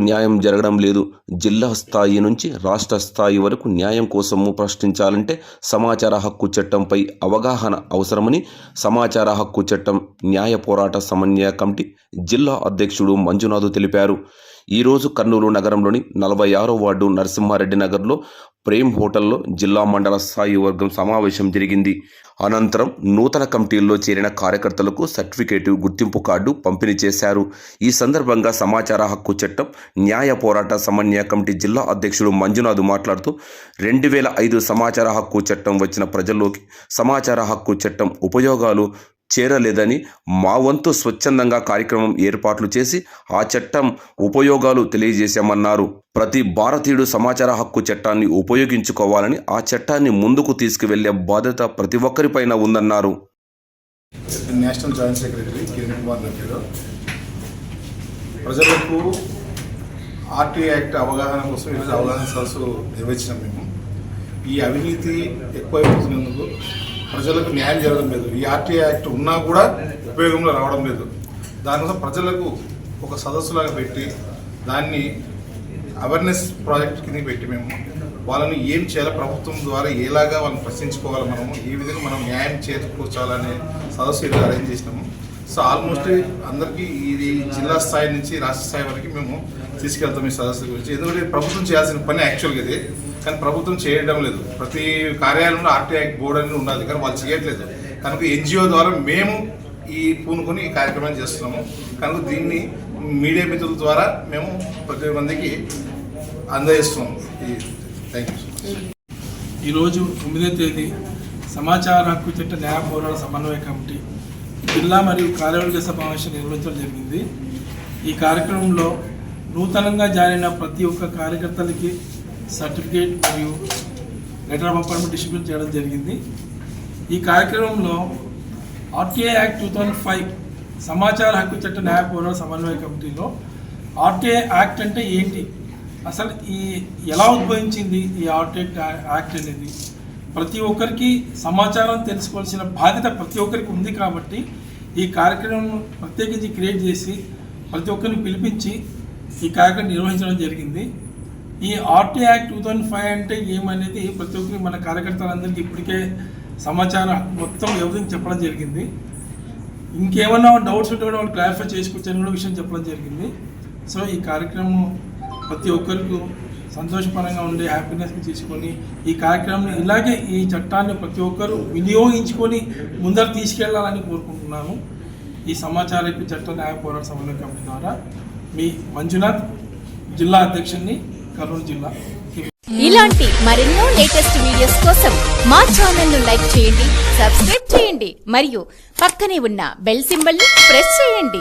న్యాయం జరగడం లేదు. జిల్లా స్థాయి నుంచి రాష్ట్ర స్థాయి వరకు న్యాయం కోసము ప్రశ్నించాలంటే సమాచార హక్కు చట్టంపై అవగాహన అవసరమని సమాచార హక్కు చట్టం న్యాయ పోరాట సమన్వయ కమిటీ జిల్లా అధ్యక్షుడు మంజునాథ్ తెలిపారు. ఈరోజు కర్నూలు నగరంలోని నలభై ఆరో వార్డు నరసింహారెడ్డి నగర్లో ప్రేమ్ హోటల్లో జిల్లా మండల స్థాయి వర్గం సమావేశం జరిగింది. అనంతరం నూతన కమిటీల్లో చేరిన కార్యకర్తలకు సర్టిఫికేటు గుర్తింపు కార్డు పంపిణీ చేశారు. ఈ సందర్భంగా సమాచార హక్కు చట్టం న్యాయ పోరాట సమన్వయ కమిటీ జిల్లా అధ్యక్షుడు మంజునాథ్ మాట్లాడుతూ రెండు వేల ఐదు సమాచార హక్కు చట్టం వచ్చిన ప్రజల్లోకి సమాచార హక్కు చట్టం ఉపయోగాలు చేరలేదని మా వంతు స్వచ్ఛందంగా కార్యక్రమం ఏర్పాట్లు చేసి ఆ చట్టం ఉపయోగాలు తెలియజేశామన్నారు. ప్రతి భారతీయుడు సమాచార హక్కు చట్టాన్ని ఉపయోగించుకోవాలని ఆ చట్టాన్ని ముందుకు తీసుకువెళ్ళే బాధ్యత ప్రతి ఒక్కరిపైన ఉందన్నారు. National joint secretary Kiran Kumar ప్రజలకు ఆర్టీ యాక్ట్ అవగాహన కోసం ఈరోజు అవగాహన సరస్సు నిర్వహించినాం మేము. ఈ అవినీతి ఎక్కువైపోతున్నందుకు ప్రజలకు న్యాయం జరగడం లేదు. ఈ ఆర్టీ యాక్ట్ ఉన్నా కూడా ఉపయోగంలో రావడం లేదు. దానికోసం ప్రజలకు ఒక సదస్సులాగా పెట్టి దాన్ని అవేర్నెస్ ప్రాజెక్ట్ కింద పెట్టి మేము వాళ్ళని ఏం చేయాలి ప్రభుత్వం ద్వారా ఎలాగా వాళ్ళని ప్రశ్నించుకోవాలి మనము ఏ విధంగా మనం న్యాయం చేకూర్చాలనే సదస్సు ఈరోజు అరేంజ్ చేసినాము సో ఆల్మోస్ట్ అందరికీ ఇది జిల్లా స్థాయి నుంచి రాష్ట్ర స్థాయి వరకు మేము తీసుకెళ్తాం ఈ సదస్సు గురించి. ఎందుకంటే ప్రభుత్వం చేయాల్సిన పని యాక్చువల్గా ఇది కానీ ప్రభుత్వం చేయడం లేదు. ప్రతి కార్యాలయంలో ఆర్టీఐ బోర్డు అనేది ఉండాలి. కానీ వాళ్ళు చేయట్లేదు. కనుక ఎన్జిఓ ద్వారా మేము ఈ పూనుకొని ఈ కార్యక్రమాన్ని చేస్తున్నాము. కనుక దీన్ని మీడియా మిత్రుల ద్వారా మేము ప్రతి మందికి అందజేస్తున్నాము. ఈ థ్యాంక్ యూ ఈరోజు తొమ్మిదో తేదీ సమాచార హక్కు చట్ట న్యాయ పోరాట సమన్వయ కమిటీ జిల్లా మరియు కార్యవర్గ సమావేశం నిర్వహించడం జరిగింది. ఈ కార్యక్రమంలో నూతనంగా జాయిన్ ప్రతి ఒక్క కార్యకర్తలకి సర్టిఫికేట్ మరియు లెటర్ ఆఫ్ అపాయింట్మెంట్ డిస్ట్రిబ్యూట్ చేయడం జరిగింది. ఈ కార్యక్రమంలో RTI act two thousand five సమాచార హక్కు చట్ట న్యాయ పోరాట సమన్వయ కమిటీలో ఆర్టీఐ యాక్ట్ అంటే ఏంటి? అసలు ఈ ఎలా ఉద్భవించింది ఈ ఆర్టీఐ యాక్ట్ అనేది? ప్రతి ఒక్కరికి సమాచారం తెలుసుకోవాల్సిన బాధ్యత ప్రతి ఒక్కరికి ఉంది కాబట్టి ఈ కార్యక్రమం ప్రత్యేకించి క్రియేట్ చేసి ప్రతి ఒక్కరిని పిలిపించి ఈ కార్యక్రమం నిర్వహించడం జరిగింది. ఈ RT act two thousand five అంటే ఏమనేది ప్రతి ఒక్కరికి మన కార్యకర్తలందరికీ ఇప్పటికే సమాచారం మొత్తం ఎవరికి చెప్పడం జరిగింది. ఇంకేమన్నా డౌట్స్ ఉంటే కూడా వాళ్ళు క్లారిఫై అని కూడా విషయం చెప్పడం జరిగింది. సో ఈ కార్యక్రమం ప్రతి ఒక్కరికి సంతోషపరంగా ఉండే హ్యాపీనెస్ని తీసుకొని ఈ కార్యక్రమం ఇలాగే ఈ చట్టాన్ని ప్రతి ఒక్కరూ వినియోగించుకొని ముందర తీసుకెళ్ళాలని కోరుకుంటున్నాను ఈ సమాచార చట్ట న్యాయ పోరాట సమన్వయ కమిటీ ద్వారా మీ మంజునాథ్ జిల్లా అధ్యక్షుడిని కర్నూలు జిల్లా ఇలాంటి మరెన్నో లేటెస్ట్ వీడియోస్ కోసం మా ఛానల్ను లైక్ చేయండి సబ్స్క్రైబ్ చేయండి మరియు పక్కనే ఉన్న బెల్ సింబల్ ప్రెస్ చేయండి.